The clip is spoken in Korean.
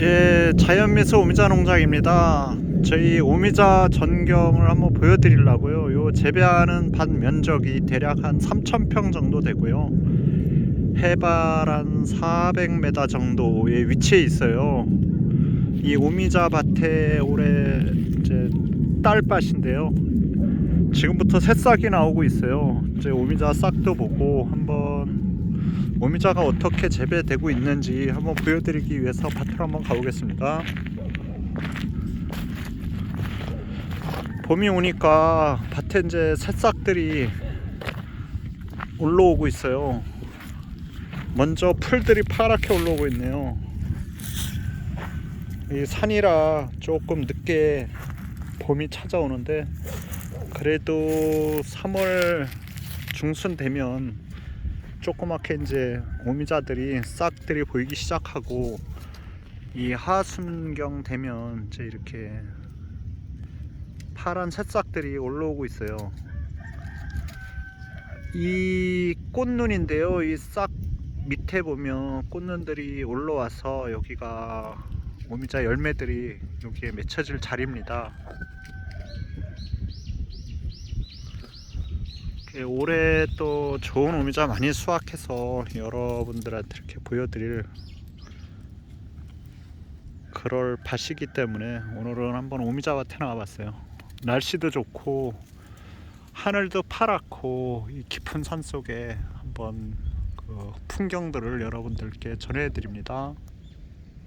예, 자연미스 오미자 농장입니다. 저희 오미자 전경을 한번 보여드리려고요. 요 재배하는 밭 면적이 대략 한 3,000평 정도 되고요. 해발 한 400m 정도의 위치에 있어요. 이 오미자 밭에 올해 이제 딸밭인데요. 지금부터 새싹이 나오고 있어요. 이제 오미자 싹도 보고 한번 오미자가 어떻게 재배되고 있는지 한번 보여드리기 위해서 밭으로 한번 가보겠습니다. 봄이 오니까 밭에 이제 새싹들이 올라오고 있어요. 먼저 풀들이 파랗게 올라오고 있네요. 이 산이라 조금 늦게 봄이 찾아오는데 그래도 3월 중순 되면 조그맣게 이제 오미자들이 싹들이 보이기 시작하고 이 하순경 되면 이제 이렇게 파란 새싹들이 올라오고 있어요. 이 꽃눈인데요. 이 싹 밑에 보면 꽃눈들이 올라와서 여기가 오미자 열매들이 여기에 맺혀질 자리입니다. 이렇게 올해 또 좋은 오미자 많이 수확해서 여러분들한테 이렇게 보여드릴 그럴 밭이기 때문에 오늘은 한번 오미자 밭에 나와봤어요. 날씨도 좋고 하늘도 파랗고 이 깊은 산 속에 한번 그 풍경들을 여러분들께 전해드립니다.